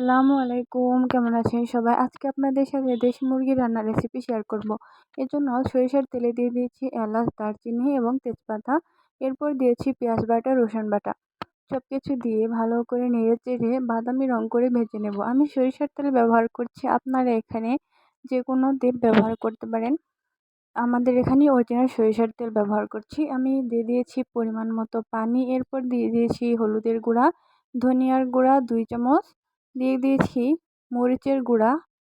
আসসালামু আলাইকুম, কেমন আছেন সবাই? আজকে আপনাদের সাথে দেশি মুরগি রান্নার রেসিপি শেয়ার করব। এর জন্য সরিষার তেলে দিয়ে দিয়েছি এলাচ, দারচিনি এবং তেজপাতা। এরপর দিয়েছি পেঁয়াজ বাটা, রসুন বাটা। সব কিছু দিয়ে ভালো করে নেড়ে চেড়ে বাদামি রং করে ভেজে নেব। আমি সরিষার তেল ব্যবহার করছি। আপনারা এখানে যে কোনো তেল ব্যবহার করতে পারেন। আমাদের এখানে অরিজিনাল সরিষার তেল ব্যবহার করছি। আমি দিয়ে দিয়েছি পরিমাণ মতো পানি। এরপর দিয়ে দিয়েছি হলুদের গুঁড়া, ধনিয়ার গুঁড়া, দুই চামচ দিয়ে দিয়েছি মরিচের গুঁড়া।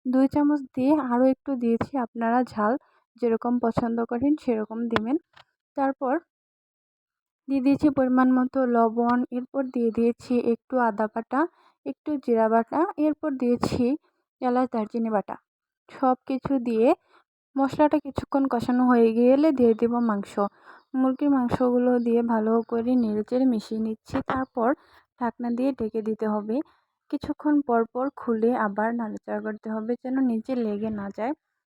দুই চামচ দিয়ে আরও একটু দিয়েছি আপনারা ঝাল, যেরকম পছন্দ করেন সেরকম দেবেন। তারপর দিয়ে দিয়েছি পরিমাণ মতো লবণ, এরপর দিয়ে দিয়েছি একটু আদা বাটা, একটু জিরা বাটা, এরপর দিয়েছি এলাচ, দারচিনি বাটা। সব কিছু দিয়ে মশলাটা কিছুক্ষণ কষানো হয়ে গেলে দিয়ে দেব মাংস। মুরগির মাংসগুলো দিয়ে ভালো করে নেড়েচেড়ে মিশিয়ে নিচ্ছি। তারপর ঢাকনা দিয়ে ঢেকে দিতে হবে। কিছুক্ষণ পর পর খুলে আবার নাড়াচাড়া করতে হবে যেন নিচে লেগে না যায়।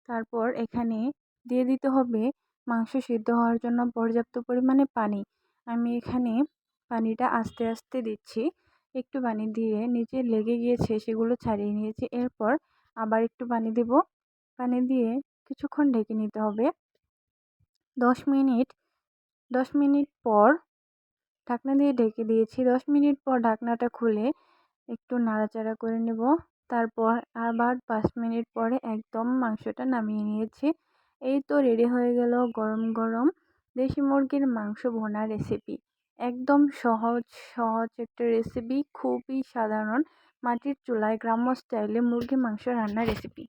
তারপর এখানে দিয়ে দিতে হবে মাংস সিদ্ধ হওয়ার জন্য পর্যাপ্ত পরিমাণে পানি। আমি এখানে পানিটা আস্তে আস্তে দিচ্ছি। একটু পানি দিয়ে নিচে লেগে গিয়েছে সেগুলো ছাড়িয়ে নিয়েছি। এরপর আবার একটু পানি দেব। পানি দিয়ে কিছুক্ষণ ঢেকে নিতে হবে। দশ মিনিট দশ মিনিট পর ঢাকনা দিয়ে ঢেকে দিয়েছি। দশ মিনিট পর ঢাকনাটা খুলে একটু নাড়াচাড়া করে নেব। তারপর আবার পাঁচ মিনিট পরে একদম মাংসটা নামিয়ে নিয়েছি। এই তো রেডি হয়ে গেল গরম গরম দেশি মুরগির মাংস ভোনা রেসিপি একদম সহজ সহজ একটা রেসিপি খুবই সাধারণ, মাটির চুলায় গ্রাম্য স্টাইলে মুরগি মাংস রান্নার রেসিপি